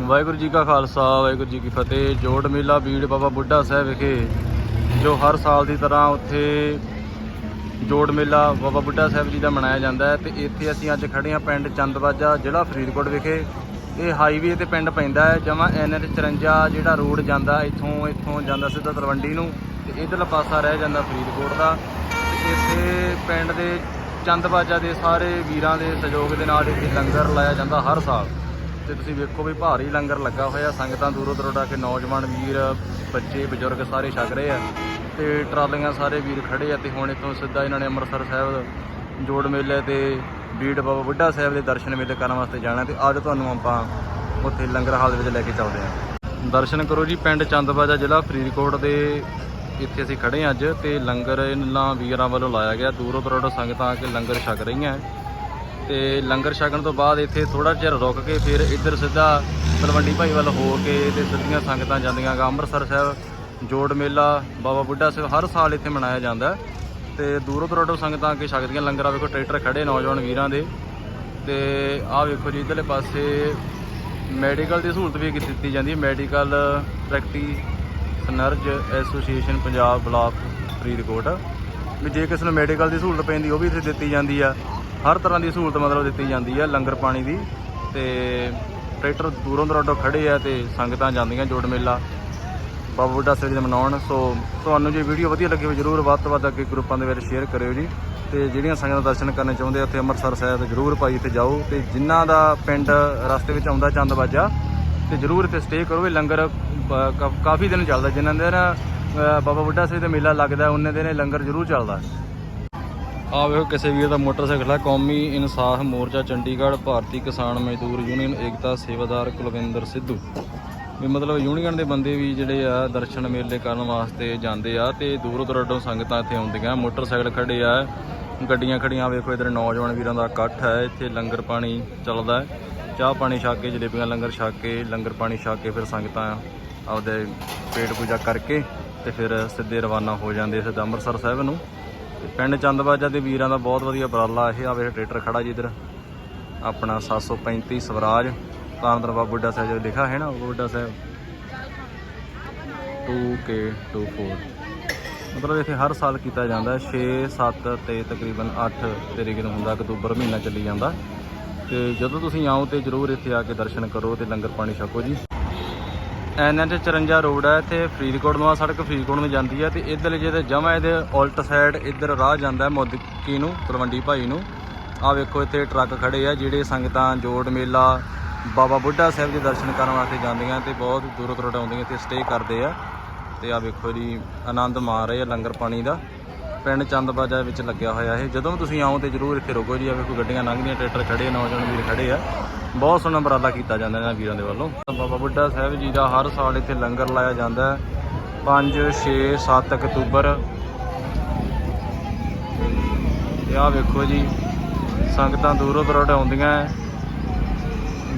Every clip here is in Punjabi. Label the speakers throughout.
Speaker 1: ਵਾਹਿਗੁਰੂ ਜੀ ਕਾ ਖਾਲਸਾ, ਵਾਹਿਗੁਰੂ ਜੀ ਕੀ ਫਤਿਹ। ਜੋੜ ਮੇਲਾ ਬੀੜ ਬਾਬਾ ਬੁੱਢਾ ਸਾਹਿਬ ਵਿਖੇ, ਜੋ ਹਰ ਸਾਲ ਦੀ ਤਰ੍ਹਾਂ ਉੱਥੇ ਜੋੜ ਮੇਲਾ ਬਾਬਾ ਬੁੱਢਾ ਸਾਹਿਬ ਜੀ ਦਾ ਮਨਾਇਆ ਜਾਂਦਾ ਹੈ ਤੇ ਇੱਥੇ ਅਸੀਂ ਅੱਜ ਖੜੇ ਹਾਂ ਪਿੰਡ ਚੰਦਵਾਜਾ, ਜ਼ਿਲ੍ਹਾ ਫਰੀਦਕੋਟ ਵਿਖੇ। ਇਹ ਹਾਈਵੇ ਤੇ ਪਿੰਡ ਪੈਂਦਾ ਹੈ, ਜਮਾ ਐਨਐਚ 54 ਜਿਹੜਾ ਰੋਡ ਜਾਂਦਾ, ਇੱਥੋਂ ਇੱਥੋਂ ਜਾਂਦਾ ਸਿੱਧਾ ਤਲਵੰਡੀ ਨੂੰ ਤੇ ਇਧਰਲਾ ਪਾਸਾ ਰਹਿ ਜਾਂਦਾ ਫਰੀਦਕੋਟ ਦਾ। ਤੇ ਇੱਥੇ ਪਿੰਡ ਦੇ ਚੰਦਵਾਜਾ ਦੇ ਸਾਰੇ ਵੀਰਾਂ ਦੇ ਸਹਿਯੋਗ ਦੇ ਨਾਲ ਇੱਥੇ ਲੰਗਰ ਲਾਇਆ ਜਾਂਦਾ ਹਰ ਸਾਲ। ਤੇ ਤੁਸੀਂ ਵੇਖੋ ਵੀ ਭਾਰੀ ਲੰਗਰ ਲੱਗਾ ਹੋਇਆ, ਸੰਗਤਾਂ ਦੂਰੋਂ ਦੂਰੋਂ ਆ ਕੇ ਨੌਜਵਾਨ ਵੀਰ, ਬੱਚੇ, ਬਜ਼ੁਰਗ ਸਾਰੇ ਛਕ ਰਹੇ ਆ ਤੇ ਟਰਾਲੀਆਂ ਸਾਰੇ ਵੀਰ ਖੜੇ ਆ ਤੇ ਹੁਣ ਇੱਥੋਂ ਸਿੱਧਾ ਇਹਨਾਂ ਨੇ ਅੰਮ੍ਰਿਤਸਰ ਸਾਹਿਬ ਜੋੜ ਮੇਲੇ ਤੇ ਬੀੜ ਬਾਬਾ ਬੁੱਢਾ ਸਾਹਿਬ ਦੇ ਦਰਸ਼ਨ ਮੇਲੇ ਕਰਨ ਵਾਸਤੇ ਜਾਣਾ ਤੇ ਅੱਜ ਤੁਹਾਨੂੰ ਆਪਾਂ ਉੱਥੇ ਲੰਗਰ ਹਾਲ ਵਿੱਚ ਲੈ ਕੇ ਚੱਲਦੇ ਹਾਂ। ਦਰਸ਼ਨ ਕਰੋ ਜੀ, ਪਿੰਡ ਚੰਦਬਾਜਾ ਜ਼ਿਲ੍ਹਾ ਫਰੀਦਕੋਟ ਦੇ ਇੱਥੇ ਅਸੀਂ ਖੜੇ ਹਾਂ ਅੱਜ ਤੇ ਲੰਗਰ ਇਹਨਾਂ ਵੀਰਾਂ ਵੱਲੋਂ ਲਾਇਆ ਗਿਆ, ਦੂਰੋਂ ਦੂਰੋਂ ਸੰਗਤਾਂ ਆ ਕੇ ਲੰਗਰ ਛਕ ਰਹੀਆਂ। ਤੇ ਲੰਗਰ ਛਕਣ ਤੋਂ ਬਾਅਦ ਇੱਥੇ ਥੋੜਾ ਚਿਰ ਰੁਕ ਕੇ ਫਿਰ ਇੱਧਰ ਸਿੱਧਾ ਤਲਵੰਡੀ ਭਾਈ ਵੱਲ ਹੋ ਕੇ ਤੇ ਸਿੱਧੀਆਂ ਸੰਗਤਾਂ ਜਾਂਦੀਆਂ। ਗਾ ਅੰਮ੍ਰਿਤਸਰ ਸਾਹਿਬ, ਜੋੜ ਮੇਲਾ, ਬਾਬਾ ਬੁੱਢਾ ਸਾਹਿਬ ਹਰ ਸਾਲ ਇੱਥੇ ਮਨਾਇਆ ਜਾਂਦਾ ਹੈ। ਤੇ ਦੂਰੋਂ ਦੂਰੋਂ ਸੰਗਤਾਂ ਆ ਕੇ ਛਕਦੀਆਂ। ਲੰਗਰਾਂ ਵੇਖੋ, ਟਰੈਕਟਰ ਖੜੇ ਨੌਜਵਾਨ ਵੀਰਾਂ ਦੇ। ਤੇ ਆਹ ਵੇਖੋ ਜੀ, ਇਧਰਲੇ ਪਾਸੇ ਮੈਡੀਕਲ ਦੀ ਸਹੂਲਤ ਵੀ ਦਿੱਤੀ ਜਾਂਦੀ ਹੈ। Medical practitioners association Punjab block Faridkot. ਵੀ ਜੇ ਕਿਸੇ ਨੂੰ ਮੈਡੀਕਲ ਦੀ ਸਹੂਲਤ ਪੈਂਦੀ, ਉਹ ਵੀ ਇੱਥੇ ਦਿੱਤੀ ਜਾਂਦੀ ਆ। ਹਰ ਤਰ੍ਹਾਂ ਦੀ ਸਹੂਲਤ ਮਤਲਬ ਦਿੱਤੀ ਜਾਂਦੀ ਹੈ ਲੰਗਰ ਪਾਣੀ ਦੀ ਤੇ ਟਰੈਕਟਰ ਦੂਰੋਂ ਦੂਰੋਂ ਖੜੇ ਆ ਤੇ ਸੰਗਤਾਂ ਜਾਂਦੀਆਂ ਜੋੜ ਮੇਲਾ। ਬਾਬਾ ਬੁੱਢਾ ਸਾਹਿਬ ਦੇ ਮਨਾਉਣ। ਸੋ ਤੁਹਾਨੂੰ ਜੇ ਵੀਡੀਓ ਵਧੀਆ ਲੱਗੀ ਹੋਵੇ ਜਰੂਰ ਵੱਧ ਤੋਂ ਵੱਧ ਅੱਗੇ ਗਰੁੱਪਾਂ ਦੇ ਵਿੱਚ ਸ਼ੇਅਰ ਕਰਿਓ ਜੀ। ਤੇ ਜਿਹੜੀਆਂ ਸੰਗਤਾਂ ਦਰਸ਼ਨ ਕਰਨੇ ਚਾਹੁੰਦੇ ਆ ਉੱਥੇ ਅੰਮ੍ਰਿਤਸਰ ਸਾਹਿਬ ਜਰੂਰ ਭਾਈ ਇੱਥੇ ਜਾਓ ਤੇ ਜਿਨ੍ਹਾਂ ਦਾ ਪਿੰਡ ਰਸਤੇ ਵਿੱਚ ਆਉਂਦਾ ਚੰਦ ਬਾਜਾ ਤੇ ਜਰੂਰ ਇੱਥੇ ਸਟੇ ਕਰੋ। ਇਹ ਲੰਗਰ ਬ- ਕਾਫੀ ਦਿਨ ਚੱਲਦਾ। ਜਿਨ੍ਹਾਂ ਦਿਨ ਅ, ਬਾਬਾ ਬੁੱਢਾ ਸਾਹਿਬ ਦਾ ਮੇਲਾ ਲੱਗਦਾ ਉਹਨੇ ਦਿਨ ਇਹ ਲੰਗਰ ਜਰੂਰ ਚੱਲਦਾ। ਆ ਵੇਖੋ ਕਿਸੇ ਵੀਰ ਦਾ ਮੋਟਰਸਾਈਕਲ ਹੈ ਕੌਮੀ ਇਨਸਾਫ ਮੋਰਚਾ, ਚੰਡੀਗੜ੍ਹ, ਭਾਰਤੀ ਕਿਸਾਨ ਮਜ਼ਦੂਰ ਯੂਨੀਅਨ, ਏਕਤਾ ਸੇਵਾਦਾਰ ਕੁਲਵਿੰਦਰ ਸਿੱਧੂ। ਵੀ ਮਤਲਬ ਯੂਨੀਅਨ ਦੇ ਬੰਦੇ ਵੀ ਜਿਹੜੇ ਆ ਦਰਸ਼ਨ ਮੇਲੇ ਕਰਨ ਵਾਸਤੇ ਜਾਂਦੇ ਆ ਤੇ ਦੂਰੋਂ ਦੂਰੋਂ ਸੰਗਤਾਂ ਇੱਥੇ ਆਉਂਦੀਆਂ। ਮੋਟਰਸਾਈਕਲ ਖੜੇ ਆ, ਗੱਡੀਆਂ ਖੜੀਆਂ ਵੇਖੋ ਇਧਰ ਨੌਜਵਾਨ ਵੀਰਾਂ ਦਾ ਇਕੱਠ ਹੈ, ਇੱਥੇ ਲੰਗਰ ਪਾਣੀ ਚੱਲਦਾ ਚਾਹ ਪਾਣੀ ਛਕ ਕੇ, ਜਲੇਬੀਆਂ ਲੰਗਰ ਛਕ ਕੇ, ਲੰਗਰ ਪਾਣੀ ਛਕ ਕੇ ਫਿਰ ਸੰਗਤਾਂ ਆਪਦੇ ਪੇਟ ਪੂਜਾ ਕਰਕੇ ਤੇ ਫਿਰ ਸਿੱਧੇ ਰਵਾਨਾ ਹੋ ਜਾਂਦੇ ਸਿੱਧਾ ਅੰਮ੍ਰਿਤਸਰ ਸਾਹਿਬ ਨੂੰ। ਪਿੰਡ ਚੰਦਬਾਜਾ ਦੇ ਵੀਰਾਂ ਦਾ ਬਹੁਤ ਵਧੀਆ ਉਪਰਾਲਾ ਇਹ ਆਵੇ ਟਰੈਕਟਰ ਖੜਾ ਜੀ ਇਧਰ। ਆਪਣਾ 735 ਸਵਰਾਜ ਤਾਨਦਰ ਬਾਬਾ ਬੁੱਢਾ ਸਾਹਿਬ ਜੋ ਲਿਖਾ ਹੈ ਨਾ, ਬਾਬਾ ਬੁੱਢਾ ਸਾਹਿਬ। 2K24 ਮਤਲਬ ਇੱਥੇ ਹਰ ਸਾਲ ਕੀਤਾ ਜਾਂਦਾ 6 7 ਤੇ ਤਕਰੀਬਨ 8 ਤਰੀਕ ਨੂੰ ਹੁੰਦਾ, ਅਕਤੂਬਰ ਮਹੀਨਾ ਚੱਲੀ ਜਾਂਦਾ। ਤੇ ਜਦੋਂ ਤੁਸੀਂ ਆਓ ਤੇ ਜਰੂਰ ਇੱਥੇ ਆ ਕੇ ਦਰਸ਼ਨ ਕਰੋ ਤੇ ਲੰਗਰ ਪਾਣੀ ਛਕੋ ਜੀ। ਐਨਐਚ 54 ਰੋਡ ਹੈ, ਇੱਥੇ ਫਰੀਦਕੋਟ ਨੂੰ ਆ ਸੜਕ ਫਰੀਦਕੋਟ ਨੂੰ ਜਾਂਦੀ ਹੈ ਤੇ ਇੱਧਰ ਜਿਹਦੇ ਜਮਾ ਇਹਦੇ ਉਲਟ ਸਾਈਡ ਇੱਧਰ ਰਾਹ ਜਾਂਦਾ ਹੈ ਮੁੱਦਕੀ ਨੂੰ, ਤਲਵੰਡੀ ਭਾਈ ਨੂੰ। ਆ ਵੇਖੋ ਇੱਥੇ ਟਰੱਕ ਖੜੇ ਆ, ਜਿਹੜੇ ਸੰਗਤਾਂ ਜੋੜ ਮੇਲਾ, ਬਾਬਾ ਬੁੱਢਾ ਸਾਹਿਬ ਦੇ ਦਰਸ਼ਨ ਕਰਨ ਵਾਸਤੇ ਜਾਂਦੀਆਂ ਤੇ ਬਹੁਤ ਦੂਰੋਂ ਦੂਰੋਂ ਆਉਂਦੀਆਂ ਤੇ ਸਟੇ ਕਰਦੇ ਆ। ਤੇ ਆ ਵੇਖੋ ਜੀ, ਆਨੰਦ ਮਾਣ ਰਹੇ ਆ ਲੰਗਰ ਪਾਣੀ ਦਾ। ਪਿੰਡ ਚੰਦਬਾਜਾ ਵਿੱਚ ਲੱਗਿਆ ਹੋਇਆ ਇਹ। ਜਦੋਂ ਵੀ ਤੁਸੀਂ ਆਓ ਤੇ ਜਰੂਰ ਇੱਥੇ ਰੁਕੋ ਜੀ ਆਵੇ ਕੋਈ ਗੱਡੀਆਂ ਲੰਘਦੀਆਂ, ਟਰੈਕਟਰ ਖੜੇ ਨੌਜਵਾਨ ਵੀਰ ਖੜੇ ਆ। ਬਹੁਤ ਸੋਹਣਾ ਉਪਰਾਲਾ ਕੀਤਾ ਜਾਂਦਾ ਇਹਨਾਂ ਵੀਰਾਂ ਦੇ ਵੱਲੋਂ। ਬਾਬਾ ਬੁੱਢਾ ਸਾਹਿਬ ਜੀ ਦਾ ਹਰ ਸਾਲ ਇੱਥੇ ਲੰਗਰ ਲਾਇਆ ਜਾਂਦਾ ਹੈ। 5 6 7 ਅਕਤੂਬਰ। ਤੇ ਆ ਵੇਖੋ ਜੀ, ਸੰਗਤਾਂ ਦੂਰੋਂ ਦੂਰੋਂ ਆਉਂਦੀਆਂ ਹੈ।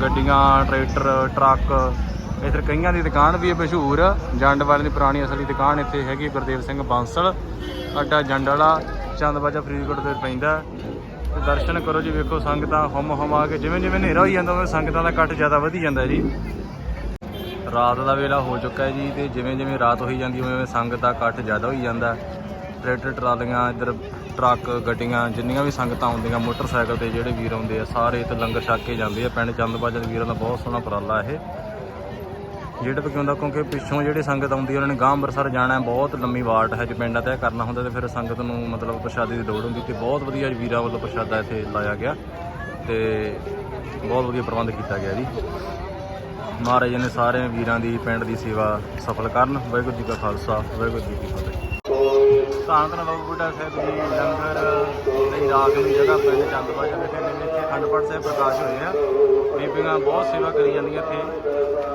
Speaker 1: ਗੱਡੀਆਂ, ਟਰੈਕਟਰ, ਟਰੱਕ। ਇੱਧਰ ਕਈਆਂ ਦੀ ਦੁਕਾਨ ਵੀ ਹੈ ਮਸ਼ਹੂਰ। ਜੰਡ ਵਾਲੇ ਦੀ ਪੁਰਾਣੀ ਅਸਲੀ ਦੁਕਾਨ ਇੱਥੇ ਹੈਗੀ ਗੁਰਦੇਵ ਸਿੰਘ ਬਾਂਸਲ। ਅੱਡਾ ਜੰਡ ਵਾਲਾ ਚੰਦਬਾਜਾ ਫਰੀਦਕੋਟ ਦੇ ਪੈਂਦਾ। ਤੇ ਦਰਸ਼ਨ ਕਰੋ ਜੀ, ਵੇਖੋ ਸੰਗਤਾਂ ਹਮ ਹਮ ਆ ਕੇ, ਜਿਵੇਂ ਜਿਵੇਂ ਹਨੇਰਾ ਹੋਈ ਜਾਂਦਾ, ਉਵੇਂ ਸੰਗਤਾਂ ਦਾ ਕੱਟ ਜ਼ਿਆਦਾ ਵਧੀ ਜਾਂਦਾ ਜੀ। ਰਾਤ ਦਾ ਵੇਲਾ ਹੋ ਚੁੱਕਾ ਹੈ ਜੀ, ਤੇ ਜਿਵੇਂ ਜਿਵੇਂ ਰਾਤ ਹੋਈ ਜਾਂਦੀ, ਉਵੇਂ ਉਵੇਂ ਸੰਗਤ ਦਾ ਕੱਟ ਜ਼ਿਆਦਾ ਹੋਈ ਜਾਂਦਾ। ਟਰੈਕਟਰ, ਟਰਾਲੀਆਂ, ਇੱਧਰ ਟਰੱਕ, ਗੱਡੀਆਂ, ਜਿੰਨੀਆਂ ਵੀ ਸੰਗਤਾਂ ਆਉਂਦੀਆਂ, ਮੋਟਰਸਾਈਕਲ ਤੇ ਜਿਹੜੇ ਵੀਰ ਆਉਂਦੇ ਆ, ਸਾਰੇ ਇੱਥੇ ਲੰਗਰ ਛਕ ਕੇ ਜਾਂਦੇ ਆ। ਪਿੰਡ ਚੰਦਬਾਜਾ ਦੇ ਵੀਰਾਂ ਦਾ ਬਹੁਤ ਸੋਹਣਾ ਉਪਰਾਲਾ ਇਹ। ਜਿਹੜਾ ਵੀ ਹੁੰਦਾ ਕਿਉਂਕਿ ਪਿੱਛੋਂ ਜਿਹੜੇ ਸੰਗਤ ਆਉਂਦੀ ਉਹਨਾਂ ਨੇ ਗਾਂ ਅੰਮ੍ਰਿਤਸਰ ਜਾਣਾ ਹੈ ਬਹੁਤ ਲੰਮੀ ਵਾਟ ਹੈ ਜੇ ਪਿੰਡਾਂ ਤੈਅ ਕਰਨਾ ਹੁੰਦਾ ਤੇ ਫਿਰ ਸੰਗਤ ਨੂੰ ਮਤਲਬ ਪ੍ਰਸ਼ਾਦੇ ਦੀ ਲੋੜ ਹੁੰਦੀ ਤੇ ਬਹੁਤ ਵਧੀਆ ਵੀਰਾਂ ਵੱਲੋਂ ਪ੍ਰਸ਼ਾਦਾ ਇੱਥੇ ਲਾਇਆ ਗਿਆ ਤੇ ਬਹੁਤ ਵਧੀਆ ਪ੍ਰਬੰਧ ਕੀਤਾ ਗਿਆ ਜੀ। ਮਹਾਰਾਜ ਨੇ ਸਾਰੇ ਵੀਰਾਂ ਦੀ ਪਿੰਡ ਦੀ ਸੇਵਾ ਸਫਲ ਕਰਨ। ਵਾਹਿਗੁਰੂ ਜੀ ਕਾ ਖਾਲਸਾ ਵਾਹਿਗੁਰੂ ਜੀ ਕੀ ਫਤਿਹ। ਧੰਨ ਧੰਨ ਬਾਬਾ ਬੁੱਢਾ ਸਾਹਿਬ ਜੀ ਲੰਗਰ। ਲਈ ਰਾਤ ਨੂੰ ਜਗ੍ਹਾ ਪਿੰਡ ਚੰਦਬਾਜਾ ਵਿਖੇ ਨੇ ਇੱਥੇ ਅਖੰਡ ਸਾਹਿਬ ਪ੍ਰਕਾਸ਼ ਹੋਏ ਆ। ਬੀਬੀਆਂ ਬਹੁਤ ਸੇਵਾ ਕਰੀ ਜਾਂਦੀਆਂ ਇੱਥੇ।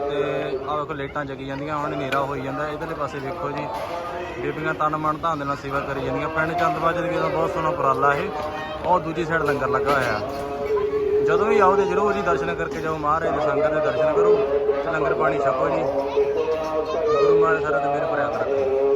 Speaker 1: ਤੇ ਆਹ ਵੇਖੋ ਲੇਟਾਂ ਜਗੀ ਜਾਂਦੀਆਂ, ਹੁਣ ਹਨੇਰਾ ਹੋਈ ਜਾਂਦਾ, ਇਧਰਲੇ ਪਾਸੇ ਵੇਖੋ ਜੀ। ਬੀਬੀਆਂ ਤਨ ਮਨ ਧਨ ਦੇ ਨਾਲ ਸੇਵਾ ਕਰੀ ਜਾਂਦੀਆਂ। ਪਿੰਡ ਚੰਦਬਾਜਾ ਦੇ ਵੀ ਬਹੁਤ ਸੋਹਣਾ ਉਪਰਾਲਾ ਇਹ। ਉਹ ਦੂਜੀ ਸਾਈਡ ਲੰਗਰ ਲੱਗਾ ਹੋਇਆ। ਜਦੋਂ ਵੀ ਆਓ ਤੇ ਜਰੂਰ ਜੀ ਦਰਸ਼ਨ ਕਰਕੇ ਜਾਓ, ਮਹਾਰਾਜ ਦੇ ਸੰਗਤ ਦੇ ਦਰਸ਼ਨ ਕਰੋ। ਤੇ ਲੰਗਰ ਪਾਣੀ ਛਕੋ ਜੀ। ਗੁਰੂ ਮਹਾਰਾਜ ਸਾਰਾ ਤੇ ਮੇਰੇ ਭਰਿਆ ਰੱਖੇ।